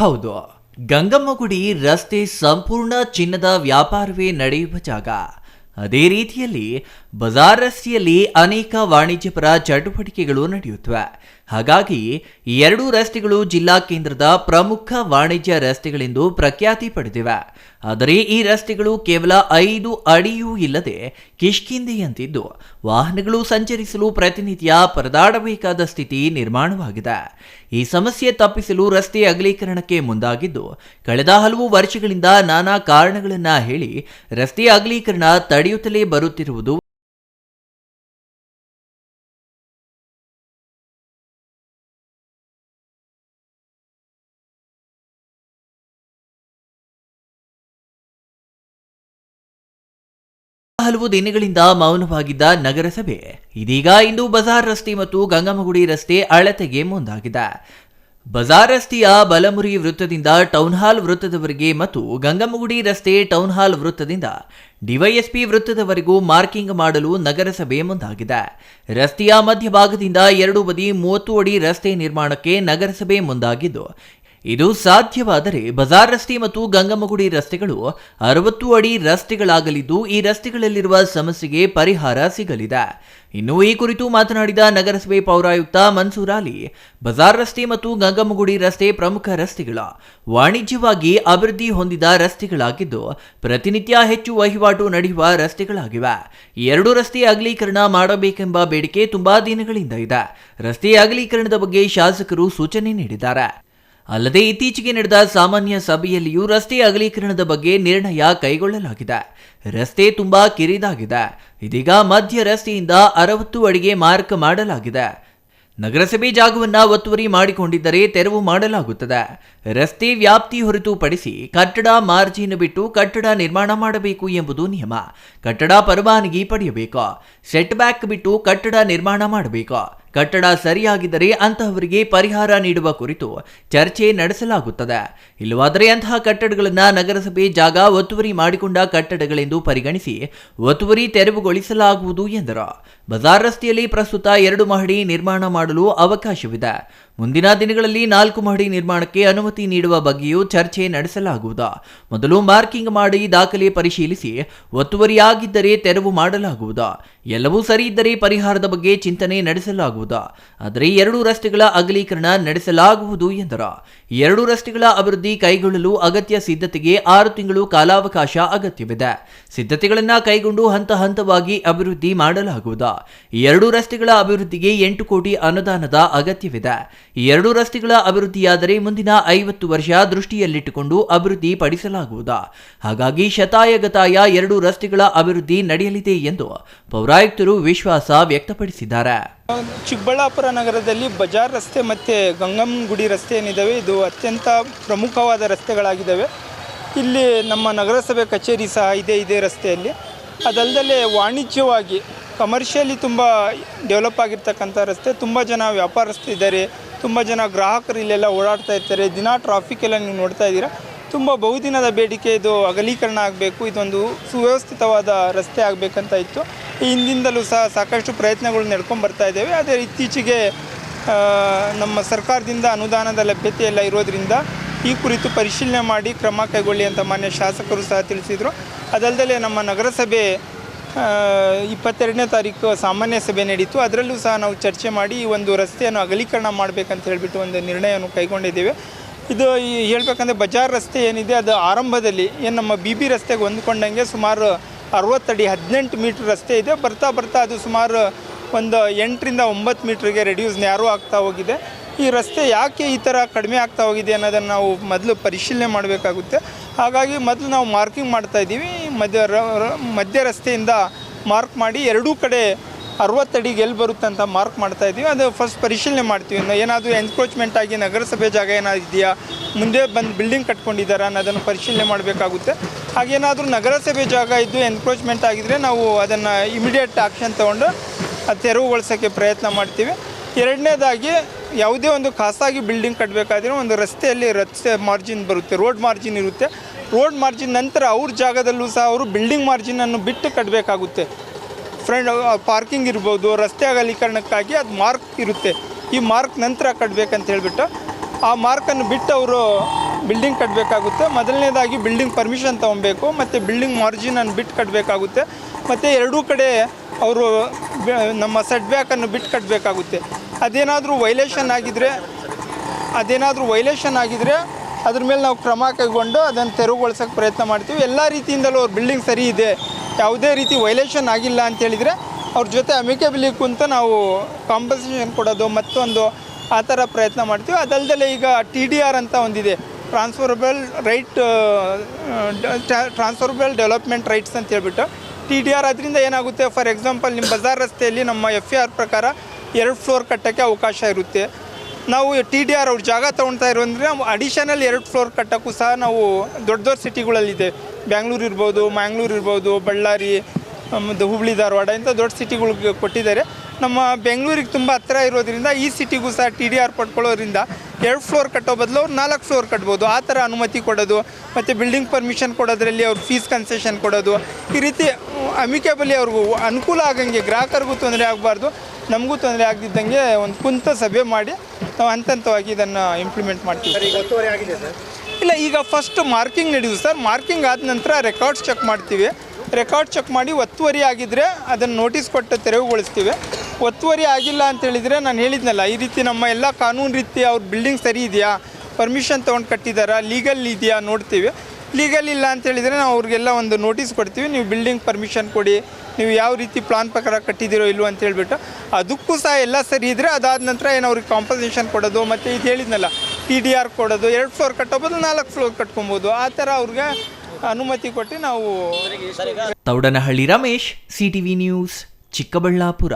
ಹೌದು. ಗಂಗಮ್ಮಗುಡಿ ರಸ್ತೆ ಸಂಪೂರ್ಣ ಚಿನ್ನದ ವ್ಯಾಪಾರವೇ ನಡೆಯುವ ಜಾಗ. ಅದೇ ರೀತಿಯಲ್ಲಿ ಬಜಾರ್ ರಸ್ತೆಯಲ್ಲಿ ಅನೇಕ ವಾಣಿಜ್ಯಪರ ಚಟುವಟಿಕೆಗಳು ನಡೆಯುತ್ತವೆ. ಹಾಗಾಗಿ ಈ ಎರಡೂ ರಸ್ತೆಗಳು ಜಿಲ್ಲಾ ಕೇಂದ್ರದ ಪ್ರಮುಖ ವಾಣಿಜ್ಯ ರಸ್ತೆಗಳೆಂದು ಪ್ರಖ್ಯಾತಿ ಪಡೆದಿವೆ. ಆದರೆ ಈ ರಸ್ತೆಗಳು ಕೇವಲ ಐದು ಅಡಿಯೂ ಇಲ್ಲದೆ ಕಿಷ್ಕಿಂದೆಯಂತಿದ್ದು ವಾಹನಗಳು ಸಂಚರಿಸಲು ಪ್ರತಿನಿತ್ಯ ಪರದಾಡಬೇಕಾದ ಸ್ಥಿತಿ ನಿರ್ಮಾಣವಾಗಿದೆ. ಈ ಸಮಸ್ಯೆ ತಪ್ಪಿಸಲು ರಸ್ತೆ ಅಗಲೀಕರಣಕ್ಕೆ ಮುಂದಾಗಿದ್ದು, ಕಳೆದ ಹಲವು ವರ್ಷಗಳಿಂದ ನಾನಾ ಕಾರಣಗಳನ್ನು ಹೇಳಿ ರಸ್ತೆ ಅಗಲೀಕರಣ ತಡೆಯುತ್ತಲೇ ಬರುತ್ತಿರುವುದು ಹಲವು ದಿನಗಳಿಂದ ಮೌನವಾಗಿದ್ದ ನಗರಸಭೆ ಇದೀಗ ಇಂದು ಬಜಾರ್ ರಸ್ತೆ ಮತ್ತು ಗಂಗಮಗುಡಿ ರಸ್ತೆ ಅಳತೆಗೆ ಮುಂದಾಗಿದೆ. ಬಜಾರ್ ರಸ್ತೆಯ ಬಲಮುರಿ ವೃತ್ತದಿಂದ ಟೌನ್ ಹಾಲ್ ವೃತ್ತದವರೆಗೆ ಮತ್ತು ಗಂಗಮಗುಡಿ ರಸ್ತೆ ಟೌನ್ ಹಾಲ್ ವೃತ್ತದಿಂದ ಡಿವೈಎಸ್ಪಿ ವೃತ್ತದವರೆಗೂ ಮಾರ್ಕಿಂಗ್ ಮಾಡಲು ನಗರಸಭೆ ಮುಂದಾಗಿದೆ. ರಸ್ತೆಯ ಮಧ್ಯಭಾಗದಿಂದ ಎರಡು ಬದಿ ಮೂವತ್ತು ಅಡಿ ರಸ್ತೆ ನಿರ್ಮಾಣಕ್ಕೆ ನಗರಸಭೆ ಮುಂದಾಗಿದ್ದು ಇದು ಸಾಧ್ಯವಾದರೆ ಬಜಾರ್ ರಸ್ತೆ ಮತ್ತು ಗಂಗಮ್ಮಗುಡಿ ರಸ್ತೆಗಳು ಅರವತ್ತು ಅಡಿ ರಸ್ತೆಗಳಾಗಲಿದ್ದು ಈ ರಸ್ತೆಗಳಲ್ಲಿರುವ ಸಮಸ್ಯೆಗೆ ಪರಿಹಾರ ಸಿಗಲಿದೆ. ಇನ್ನು ಈ ಕುರಿತು ಮಾತನಾಡಿದ ನಗರಸಭೆ ಪೌರಾಯುಕ್ತ ಮನ್ಸೂರ್ ಅಲಿ, ಬಜಾರ್ ರಸ್ತೆ ಮತ್ತು ಗಂಗಮಗುಡಿ ರಸ್ತೆ ಪ್ರಮುಖ ರಸ್ತೆಗಳ ವಾಣಿಜ್ಯವಾಗಿ ಅಭಿವೃದ್ಧಿ ಹೊಂದಿದ ರಸ್ತೆಗಳಾಗಿದ್ದು ಪ್ರತಿನಿತ್ಯ ಹೆಚ್ಚು ವಹಿವಾಟು ನಡೆಯುವ ರಸ್ತೆಗಳಾಗಿವೆ. ಎರಡು ರಸ್ತೆ ಅಗಲೀಕರಣ ಮಾಡಬೇಕೆಂಬ ಬೇಡಿಕೆ ತುಂಬಾ ದಿನಗಳಿಂದ ಇದೆ. ರಸ್ತೆ ಅಗಲೀಕರಣದ ಬಗ್ಗೆ ಶಾಸಕರು ಸೂಚನೆ ನೀಡಿದ್ದಾರೆ. ಅಲ್ಲದೆ ಇತ್ತೀಚೆಗೆ ನಡೆದ ಸಾಮಾನ್ಯ ಸಭೆಯಲ್ಲಿಯೂ ರಸ್ತೆ ಅಗಲೀಕರಣದ ಬಗ್ಗೆ ನಿರ್ಣಯ ಕೈಗೊಳ್ಳಲಾಗಿದೆ. ರಸ್ತೆ ತುಂಬಾ ಕಿರಿದಾಗಿದೆ. ಇದೀಗ ಮಧ್ಯ ರಸ್ತೆಯಿಂದ ಅರವತ್ತು ಅಡಿಗೆ ಮಾರ್ಕ್ ಮಾಡಲಾಗಿದೆ. ನಗರಸಭೆ ಜಾಗವನ್ನ ಒತ್ತುವರಿ ಮಾಡಿಕೊಂಡಿದ್ದರೆ ತೆರವು ಮಾಡಲಾಗುತ್ತದೆ. ರಸ್ತೆ ವ್ಯಾಪ್ತಿ ಹೊರತುಪಡಿಸಿ ಕಟ್ಟಡ ಮಾರ್ಜಿನ್ ಬಿಟ್ಟು ಕಟ್ಟಡ ನಿರ್ಮಾಣ ಮಾಡಬೇಕು ಎಂಬುದು ನಿಯಮ. ಕಟ್ಟಡ ಪರವಾನಗಿ ಪಡೆಯಬೇಕು. ಸೆಟ್ ಬ್ಯಾಕ್ ಬಿಟ್ಟು ಕಟ್ಟಡ ನಿರ್ಮಾಣ ಮಾಡಬೇಕು. ಕಟ್ಟಡ ಸರಿಯಾಗಿದ್ದರೆ ಅಂತಹವರಿಗೆ ಪರಿಹಾರ ನೀಡುವ ಕುರಿತು ಚರ್ಚೆ ನಡೆಸಲಾಗುತ್ತದೆ. ಇಲ್ಲವಾದರೆ ಅಂತಹ ಕಟ್ಟಡಗಳನ್ನು ನಗರಸಭೆ ಜಾಗ ಒತ್ತುವರಿ ಮಾಡಿಕೊಂಡ ಕಟ್ಟಡಗಳೆಂದು ಪರಿಗಣಿಸಿ ಒತ್ತುವರಿ ತೆರವುಗೊಳಿಸಲಾಗುವುದು ಎಂದರು. ಬಜಾರ್ ರಸ್ತೆಯಲ್ಲಿ ಪ್ರಸ್ತುತ ಎರಡು ಮಹಡಿ ನಿರ್ಮಾಣ ಮಾಡಲು ಅವಕಾಶವಿದೆ. ಮುಂದಿನ ದಿನಗಳಲ್ಲಿ ನಾಲ್ಕು ಮಹಡಿ ನಿರ್ಮಾಣಕ್ಕೆ ಅನುಮತಿ ನೀಡುವ ಬಗ್ಗೆಯೂ ಚರ್ಚೆ ನಡೆಸಲಾಗುವುದು. ಮೊದಲು ಮಾರ್ಕಿಂಗ್ ಮಾಡಿ ದಾಖಲೆ ಪರಿಶೀಲಿಸಿ ಒತ್ತುವರಿಯಾಗಿದ್ದರೆ ತೆರವು ಮಾಡಲಾಗುವುದು. ಎಲ್ಲವೂ ಸರಿ ಇದ್ದರೆ ಪರಿಹಾರದ ಬಗ್ಗೆ ಚಿಂತನೆ ನಡೆಸಲಾಗುವುದು. ಆದರೆ ಎರಡು ರಸ್ತೆಗಳ ಅಗಲೀಕರಣ ನಡೆಸಲಾಗುವುದು ಎಂದರು. ಎರಡು ರಸ್ತೆಗಳ ಅಭಿವೃದ್ಧಿ ಕೈಗೊಳ್ಳಲು ಅಗತ್ಯ ಸಿದ್ಧತೆಗೆ ಆರು ತಿಂಗಳು ಕಾಲಾವಕಾಶ ಅಗತ್ಯವಿದೆ. ಸಿದ್ಧತೆಗಳನ್ನು ಕೈಗೊಂಡು ಹಂತ ಹಂತವಾಗಿ ಅಭಿವೃದ್ಧಿ ಮಾಡಲಾಗುವುದು. ಎರಡು ರಸ್ತೆಗಳ ಅಭಿವೃದ್ಧಿಗೆ ಎಂಟು ಕೋಟಿ ಅನುದಾನದ ಅಗತ್ಯವಿದೆ. ಎರಡು ರಸ್ತೆಗಳ ಅಭಿವೃದ್ಧಿಯಾದರೆ ಮುಂದಿನ ಐವತ್ತು ವರ್ಷ ದೃಷ್ಟಿಯಲ್ಲಿಟ್ಟುಕೊಂಡು ಅಭಿವೃದ್ಧಿ ಪಡಿಸಲಾಗುವುದು. ಹಾಗಾಗಿ ಶತಾಯಗತಾಯ ಎರಡು ರಸ್ತೆಗಳ ಅಭಿವೃದ್ಧಿ ನಡೆಯಲಿದೆ ಎಂದು ಪೌರಾಯುಕ್ತರು ವಿಶ್ವಾಸ ವ್ಯಕ್ತಪಡಿಸಿದ್ದಾರೆ. ಚಿಕ್ಕಬಳ್ಳಾಪುರ ನಗರದಲ್ಲಿ ಬಜಾರ್ ರಸ್ತೆ ಮತ್ತು ಗಂಗಮ್ಮ ಗುಡಿ ರಸ್ತೆ ಏನಿದ್ದಾವೆ ಇದು ಅತ್ಯಂತ ಪ್ರಮುಖವಾದ ರಸ್ತೆಗಳಾಗಿದ್ದಾವೆ ಇಲ್ಲಿ ನಮ್ಮ ನಗರಸಭೆ ಕಚೇರಿ ಸಹ ಇದೆ, ಇದೇ ರಸ್ತೆಯಲ್ಲಿ. ಅದಲ್ಲದೆ ವಾಣಿಜ್ಯವಾಗಿ ಕಮರ್ಷಿಯಲಿ ತುಂಬ ಡೆವಲಪ್ ಆಗಿರ್ತಕ್ಕಂಥ ರಸ್ತೆ. ತುಂಬ ಜನ ವ್ಯಾಪಾರಸ್ಥರು ಇದ್ದಾರೆ, ತುಂಬ ಜನ ಗ್ರಾಹಕರು ಇಲ್ಲೆಲ್ಲ ಓಡಾಡ್ತಾ ಇರ್ತಾರೆ. ದಿನ ಟ್ರಾಫಿಕ್ ಎಲ್ಲ ನೀವು ನೋಡ್ತಾ ಇದ್ದೀರಾ. ತುಂಬ ಬಹುದಿನದ ಬೇಡಿಕೆ, ಇದು ಅಗಲೀಕರಣ ಆಗಬೇಕು, ಇದೊಂದು ಸುವ್ಯವಸ್ಥಿತವಾದ ರಸ್ತೆ ಆಗಬೇಕಂತ ಇತ್ತು. ಹಿಂದಿಂದಲೂ ಸಹ ಸಾಕಷ್ಟು ಪ್ರಯತ್ನಗಳು ನಡ್ಕೊಂಡು ಬರ್ತಾ ಇದ್ದೇವೆ. ಅದೇ ಇತ್ತೀಚೆಗೆ ನಮ್ಮ ಸರ್ಕಾರದಿಂದ ಅನುದಾನದ ಲಭ್ಯತೆ ಎಲ್ಲ ಇರೋದರಿಂದ ಈ ಕುರಿತು ಪರಿಶೀಲನೆ ಮಾಡಿ ಕ್ರಮ ಕೈಗೊಳ್ಳಿ ಅಂತ ಮಾನ್ಯ ಶಾಸಕರು ಸಹ ತಿಳಿಸಿದರು. ಅದಲ್ಲದೆ ನಮ್ಮ ನಗರಸಭೆ ಇಪ್ಪತ್ತೆರಡನೇ ತಾರೀಕು ಸಾಮಾನ್ಯ ಸಭೆ ನಡೀತು. ಅದರಲ್ಲೂ ಸಹ ನಾವು ಚರ್ಚೆ ಮಾಡಿ ಈ ಒಂದು ರಸ್ತೆಯನ್ನು ಅಗಲೀಕರಣ ಮಾಡಬೇಕಂತ ಹೇಳಿಬಿಟ್ಟು ಒಂದು ನಿರ್ಣಯವನ್ನು ಕೈಗೊಂಡಿದ್ದೇವೆ. ಇದು ಈ ಹೇಳ್ಬೇಕಂದ್ರೆ ಬಜಾರ್ ರಸ್ತೆ ಏನಿದೆ, ಅದು ಆರಂಭದಲ್ಲಿ, ಏನು ನಮ್ಮ ಬಿ ಬಿ ರಸ್ತೆಗೆ ಹೊಂದ್ಕೊಂಡಂಗೆ ಸುಮಾರು ಅರವತ್ತಡಿ ಹದಿನೆಂಟು ಮೀಟ್ರ್ ರಸ್ತೆ ಇದೆ. ಬರ್ತಾ ಬರ್ತಾ ಅದು ಸುಮಾರು ಒಂದು ಎಂಟರಿಂದ ಒಂಬತ್ತು ಮೀಟ್ರಿಗೆ ರೆಡ್ಯೂಸ್ ನ್ಯಾರೋ ಆಗ್ತಾ ಹೋಗಿದೆ. ಈ ರಸ್ತೆ ಯಾಕೆ ಈ ಥರ ಕಡಿಮೆ ಆಗ್ತಾ ಹೋಗಿದೆ ಅನ್ನೋದನ್ನು ನಾವು ಮೊದಲು ಪರಿಶೀಲನೆ ಮಾಡಬೇಕಾಗುತ್ತೆ. ಹಾಗಾಗಿ ಮೊದಲು ನಾವು ಮಾರ್ಕಿಂಗ್ ಮಾಡ್ತಾ ಇದ್ದೀವಿ. ಮಧ್ಯ ಮಧ್ಯ ರಸ್ತೆಯಿಂದ ಮಾರ್ಕ್ ಮಾಡಿ ಎರಡೂ ಕಡೆ ಅರವತ್ತಡಿಗೆ ಎಲ್ಲಿ ಬರುತ್ತೆ ಅಂತ ಮಾರ್ಕ್ ಮಾಡ್ತಾ ಇದ್ದೀವಿ. ಅದು ಫಸ್ಟ್ ಪರಿಶೀಲನೆ ಮಾಡ್ತೀವಿ. ಏನಾದರೂ ಎನ್ಕ್ರೋಚ್ಮೆಂಟ್ ಆಗಿ ನಗರಸಭೆ ಜಾಗ ಏನಾದಿದೆಯಾ, ಮುಂದೆ ಬಂದು ಬಿಲ್ಡಿಂಗ್ ಕಟ್ಕೊಂಡಿದ್ದಾರಾ ಅನ್ನೋದನ್ನು ಪರಿಶೀಲನೆ ಮಾಡಬೇಕಾಗುತ್ತೆ. ಹಾಗೇನಾದರೂ ನಗರಸಭೆ ಜಾಗ ಇದ್ದು ಎನ್ಕ್ರೋಚ್ಮೆಂಟ್ ಆಗಿದ್ದರೆ ನಾವು ಅದನ್ನು ಇಮಿಡಿಯೇಟ್ ಆ್ಯಕ್ಷನ್ ತೊಗೊಂಡು ತೆರವುಗೊಳಿಸೋಕ್ಕೆ ಪ್ರಯತ್ನ ಮಾಡ್ತೀವಿ. ಎರಡನೇದಾಗಿ ಯಾವುದೇ ಒಂದು ಖಾಸಗಿ ಬಿಲ್ಡಿಂಗ್ ಕಟ್ಟಬೇಕಾದ್ರೆ ಒಂದು ರಸ್ತೆಯಲ್ಲಿ ರಸ್ತೆ ಮಾರ್ಜಿನ್ ಬರುತ್ತೆ ರೋಡ್ ಮಾರ್ಜಿನ್ ಇರುತ್ತೆ. ರೋಡ್ ಮಾರ್ಜಿನ್ ನಂತರ ಅವ್ರ ಜಾಗದಲ್ಲೂ ಸಹ ಅವರು ಬಿಲ್ಡಿಂಗ್ ಮಾರ್ಜಿನನ್ನು ಬಿಟ್ಟು ಕಟ್ಟಬೇಕಾಗುತ್ತೆ ಫ್ರೆಂಡ್ ಪಾರ್ಕಿಂಗ್ ಇರ್ಬೋದು, ರಸ್ತೆ ಅಗಲೀಕರಣಕ್ಕಾಗಿ ಅದು ಮಾರ್ಕ್ ಇರುತ್ತೆ. ಈ ಮಾರ್ಕ್ ನಂತರ ಕಟ್ಟಬೇಕಂತ ಹೇಳಿಬಿಟ್ಟು, ಆ ಮಾರ್ಕನ್ನು ಬಿಟ್ಟು ಅವರು ಬಿಲ್ಡಿಂಗ್ ಕಟ್ಟಬೇಕಾಗುತ್ತೆ ಮೊದಲನೇದಾಗಿ ಬಿಲ್ಡಿಂಗ್ ಪರ್ಮಿಷನ್ ತೊಗೊಬೇಕು, ಮತ್ತು ಬಿಲ್ಡಿಂಗ್ ಮಾರ್ಜಿನನ್ನು ಬಿಟ್ಟು ಕಟ್ಟಬೇಕಾಗುತ್ತೆ ಮತ್ತು ಎರಡೂ ಕಡೆ ಅವರು ನಮ್ಮ ಸೆಟ್ ಬ್ಯಾಕನ್ನು ಬಿಟ್ಟು ಕಟ್ಟಬೇಕಾಗುತ್ತೆ ಅದೇನಾದರೂ ವೈಲೇಷನ್ ಆಗಿದ್ದರೆ ಅದೇನಾದರೂ ವೈಲೇಷನ್ ಆಗಿದ್ದರೆ ಅದ್ರ ಮೇಲೆ ನಾವು ಕ್ರಮ ಕೈಗೊಂಡು ಅದನ್ನು ತೆರವುಗೊಳಿಸೋಕ್ಕೆ ಪ್ರಯತ್ನ ಮಾಡ್ತೀವಿ. ಎಲ್ಲ ರೀತಿಯಿಂದಲೂ ಅವ್ರ ಬಿಲ್ಡಿಂಗ್ ಸರಿ ಇದೆ. ಯಾವುದೇ ರೀತಿ ವೈಲೇಷನ್ ಆಗಿಲ್ಲ ಅಂತ ಹೇಳಿದರೆ ಅವ್ರ ಜೊತೆ ಅಮಿಕೇಬಲಿ ಕುಂತ ನಾವು ಕಾಂಪನ್ಸೇಷನ್ ಕೊಡೋದು ಮತ್ತೊಂದು ಆ ಥರ ಪ್ರಯತ್ನ ಮಾಡ್ತೀವಿ. ಅದಲ್ಲದೆ ಈಗ ಟಿ ಡಿ ಆರ್ ಅಂತ ಒಂದಿದೆ. Transferable right transferable development rights ಅಂತ ಹೇಳ್ಬಿಟ್ಟು ಟಿ ಡಿ ಆರ್ ಅದರಿಂದ ಏನಾಗುತ್ತೆ? ಫಾರ್ ಎಕ್ಸಾಂಪಲ್ ನಿಮ್ಮ ಬಜಾರ್ ರಸ್ತೆಯಲ್ಲಿ ನಮ್ಮ ಎಫ್ ಇ ಆರ್ ಪ್ರಕಾರ ಎರಡು ಫ್ಲೋರ್ ಕಟ್ಟೋಕ್ಕೆ ಅವಕಾಶ ಇರುತ್ತೆ. ನಾವು ಟಿ ಡಿ ಆರ್ ಅವ್ರ ಜಾಗ ತೊಗೊಳ್ತಾ ಇರೋಂದ್ರೆ ಅಡಿಷನಲ್ ಎರಡು ಫ್ಲೋರ್ ಕಟ್ಟೋಕ್ಕೂ ಸಹ ನಾವು ದೊಡ್ಡ ದೊಡ್ಡ ಸಿಟಿಗಳಲ್ಲಿದೆ ಬ್ಯಾಂಗ್ಳೂರು ಇರ್ಬೋದು, ಮ್ಯಾಂಗ್ಳೂರು ಇರ್ಬೋದು, ಬಳ್ಳಾರಿ ಮತ್ತು ಹುಬ್ಳಿ, ಧಾರವಾಡ ಇಂಥ ದೊಡ್ಡ ಸಿಟಿಗಳಿಗೆ ಕೊಟ್ಟಿದ್ದಾರೆ. ನಮ್ಮ ಬೆಂಗಳೂರಿಗೆ ತುಂಬ ಹತ್ತಿರ ಇರೋದ್ರಿಂದ ಈ ಸಿಟಿಗೂ ಸಹ ಟಿ ಡಿ ಆರ್ ಪಡ್ಕೊಳ್ಳೋದ್ರಿಂದ ಎರಡು ಫ್ಲೋರ್ ಕಟ್ಟೋ ಬದಲು ಅವ್ರು ನಾಲ್ಕು ಫ್ಲೋರ್ ಕಟ್ಬೋದು. ಆ ಥರ ಅನುಮತಿ ಕೊಡೋದು, ಮತ್ತು ಬಿಲ್ಡಿಂಗ್ ಪರ್ಮಿಷನ್ ಕೊಡೋದ್ರಲ್ಲಿ ಅವ್ರು ಫೀಸ್ ಕನ್ಸೆಷನ್ ಕೊಡೋದು. ಈ ರೀತಿ ಅಮಿಕೇಬಲಿ ಅವ್ರಿಗೂ ಅನುಕೂಲ ಆಗಂಗೆ ಗ್ರಾಹಕರಿಗೂ ತೊಂದರೆ ಆಗಬಾರ್ದು, ನಮಗೂ ತೊಂದರೆ ಆಗದಿದ್ದಂಗೆ ಒಂದು ಕುಂತ ಸಭೆ ಮಾಡಿ ನಾವು ಹಂತ ಹಂತವಾಗಿ ಇದನ್ನು ಇಂಪ್ಲಿಮೆಂಟ್ ಮಾಡ್ತೀವಿ. ಇಲ್ಲ, ಈಗ ಫಸ್ಟ್ ಮಾರ್ಕಿಂಗ್ ನಡೆಯುದು ಸರ್ ಮಾರ್ಕಿಂಗ್ ಆದ ನಂತರ ರೆಕಾರ್ಡ್ಸ್ ಚೆಕ್ ಮಾಡ್ತೀವಿ. ರೆಕಾರ್ಡ್ ಚೆಕ್ ಮಾಡಿ ಒತ್ತುವರಿ ಆಗಿದ್ದರೆ ಅದನ್ನು ನೋಟಿಸ್ ಕೊಟ್ಟು ತೆರವುಗೊಳಿಸ್ತೀವಿ. ಒತ್ತುವರಿ ಆಗಿಲ್ಲ ಅಂತ ಹೇಳಿದರೆ ನಾನು ಹೇಳಿದ್ನಲ್ಲ, ಈ ರೀತಿ ನಮ್ಮ ಎಲ್ಲ ಕಾನೂನು ರೀತಿ ಅವ್ರ ಬಿಲ್ಡಿಂಗ್ ಸರಿ ಇದೆಯಾ? ಪರ್ಮಿಷನ್ ತೊಗೊಂಡು ಕಟ್ಟಿದಾರಾ? ಲೀಗಲ್ ಇದೆಯಾ? ನೋಡ್ತೀವಿ. ಲೀಗಲ್ ಇಲ್ಲ ಅಂತ ಹೇಳಿದರೆ ನಾವು ಅವ್ರಿಗೆಲ್ಲ ಒಂದು ನೋಟಿಸ್ ಕೊಡ್ತೀವಿ. ನೀವು ಬಿಲ್ಡಿಂಗ್ ಪರ್ಮಿಷನ್ ಕೊಡಿ. ನೀವು ಯಾವ ರೀತಿ ಪ್ಲಾನ್ ಪ್ರಕಾರ ಕಟ್ಟಿದ್ದೀರೋ ಇಲ್ವೋ ಅಂತ ಹೇಳಿಬಿಟ್ಟು. ಅದಕ್ಕೂ ಸಹ ಎಲ್ಲ ಸರಿ ಇದ್ದರೆ ಅದಾದ ನಂತರ ಏನು ಅವ್ರಿಗೆ ಕಾಂಪನ್ಸೇಷನ್ ಕೊಡೋದು? ಮತ್ತು ಇದು ಹೇಳಿದ್ನಲ್ಲ ಟಿ ಡಿ ಆರ್ ಕೊಡೋದು, ಎರಡು ಫ್ಲೋರ್ ಕಟ್ಟೋಬೋದು ನಾಲ್ಕು ಫ್ಲೋರ್ ಕಟ್ಕೊಬೋದು. ಆ ಥರ ಅವ್ರಿಗೆ ಅನುಮತಿ ಕೊಟ್ಟು ನಾವು ತೌಡನಹಳ್ಳಿ ರಮೇಶ್, ಸಿಟಿವಿ ನ್ಯೂಸ್, ಚಿಕ್ಕಬಳ್ಳಾಪುರ.